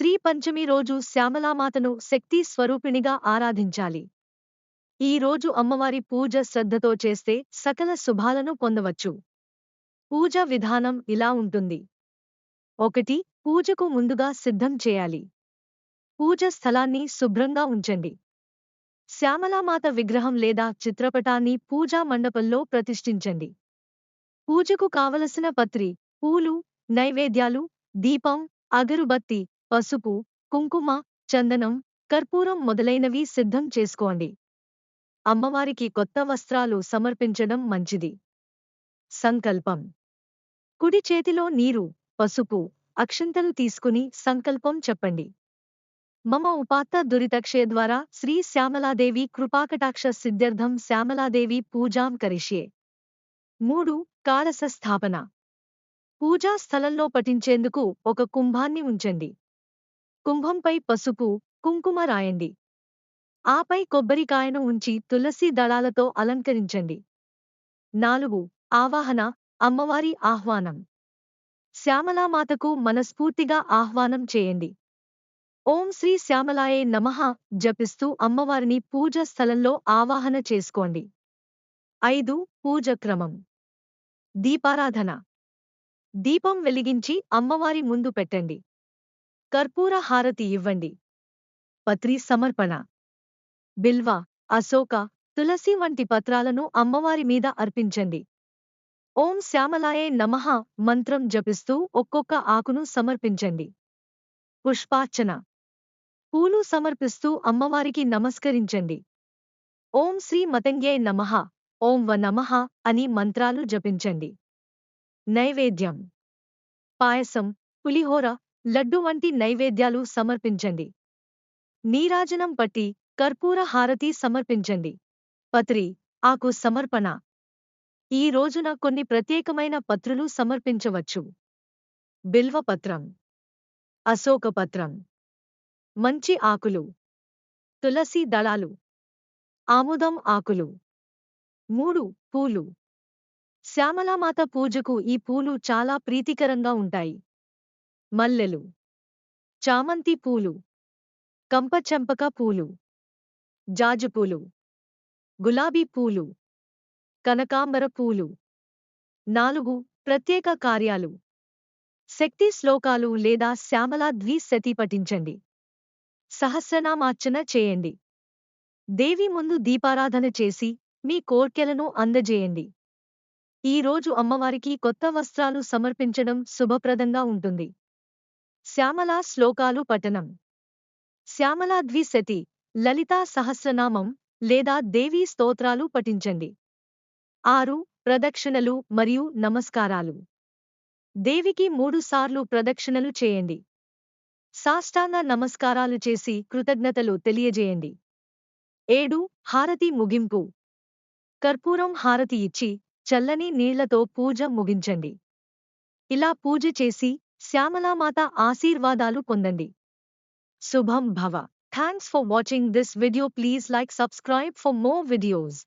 శ్రీ పంచమి రోజు శ్యామలామాతను శక్తి స్వరూపిణిగా ఆరాధించాలి. ఈ రోజు అమ్మవారి పూజ శ్రద్ధతో చేస్తే సకల శుభాలను పొందవచ్చు. పూజ విధానం ఇలా ఉంటుంది. ఒకటి పూజకు ముందుగా సిద్ధం చేయాలి. పూజ స్థలాన్ని శుభ్రంగా ఉంచండి. శ్యామలామాత విగ్రహం లేదా చిత్రపటాన్ని పూజా మండపంలో ప్రతిష్ఠించండి. పూజకు కావలసిన పత్రి పూలు నైవేద్యాలు దీపం అగరుబత్తి పసుపు కుంకుమ చందనం కర్పూరం మొదలైనవి సిద్ధం చేసుకోండి. అమ్మవారికి కొత్త వస్త్రాలు సమర్పించడం మంచిది. సంకల్పం. కుడి చేతిలో నీరు పసుపు అక్షంతలు తీసుకుని సంకల్పం చెప్పండి. మమ ఉపాత్త దురితక్షయ ద్వారా శ్రీ శ్యామలాదేవి కృపాకటాక్ష సిద్ధ్యర్థం శ్యామలాదేవి పూజాం కరిష్యే. మూడు కాళస స్థాపన. పూజా స్థలంలో పఠించేందుకు ఒక కుంభాన్ని ఉంచండి. కుంభంపై పసుపు కుంకుమ రాయండి. ఆపై కొబ్బరికాయను ఉంచి తులసి దళాలతో అలంకరించండి. నాలుగు ఆవాహన అమ్మవారి ఆహ్వానం. శ్యామలామాతకు మనస్ఫూర్తిగా ఆహ్వానం చేయండి. ఓం శ్రీ శ్యామలాయే నమః జపిస్తూ అమ్మవారిని పూజ స్థలంలో ఆవాహన చేసుకోండి. ఐదు పూజ క్రమం దీపారాధన. దీపం వెలిగించి అమ్మవారి ముందు పెట్టండి. కర్పూర హారతి ఇవ్వండి. పత్రి సమర్పణ. బిల్వ అశోక తులసి వంటి పత్రాలను అమ్మవారి మీద అర్పించండి. ఓం శ్యామలాయే నమః మంత్రం జపిస్తూ ఒక్కొక్క ఆకును సమర్పించండి. పుష్పార్చన. పూలు సమర్పిస్తూ అమ్మవారికి నమస్కరించండి. ఓం శ్రీ మతంగే నమః ఓం వ నమః అని మంత్రాలు జపించండి. నైవేద్యం. పాయసం పులిహోర లడ్డు వంటి నైవేద్యాలు సమర్పించండి. నీరాజనం పట్టి కర్పూర హారతి సమర్పించండి. పత్రి ఆకు సమర్పణ. ఈ రోజున కొన్ని ప్రత్యేకమైన పత్రులు సమర్పించవచ్చు. బిల్వపత్రం అశోకపత్రం మంచి ఆకులు. తులసి దళాలు. ఆముదం ఆకులు. మూడు పూలు. శ్యామలామాత పూజకు ఈ పూలు చాలా ప్రీతికరంగా ఉంటాయి. మల్లెలు చామంతి పూలు కంపచెంపక పూలు జాజుపూలు గులాబీ పూలు కనకాంబర పూలు. నాలుగు ప్రత్యేక కార్యాలు. శక్తి శ్లోకాలు లేదా శ్యామలా ద్విశతి పఠించండి. సహస్రనామార్చన చేయండి. దేవి ముందు దీపారాధన చేసి మీ కోర్కెలను అందజేయండి. ఈ రోజు అమ్మవారికి కొత్త వస్త్రాలు సమర్పించడం శుభప్రదంగా ఉంటుంది. శ్యామలా శ్లోకాలు పఠనం. శ్యామలా ద్విశతి లలితా సహస్రనామం లేదా దేవీ స్తోత్రాలు పఠించండి. ఆరు ప్రదక్షిణలు మరియు నమస్కారాలు. దేవికి మూడుసార్లు ప్రదక్షిణలు చేయండి. సాష్టాంగ నమస్కారాలు చేసి కృతజ్ఞతలు తెలియజేయండి. ఏడు హారతి ముగింపు. కర్పూరం హారతి ఇచ్చి చల్లని నీళ్ళతో పూజ ముగించండి. ఇలా పూజ చేసి శ్యామలామాత ఆశీర్వాదాలు పొందండి. శుభం భవ. Thanks for watching this video please like subscribe for more videos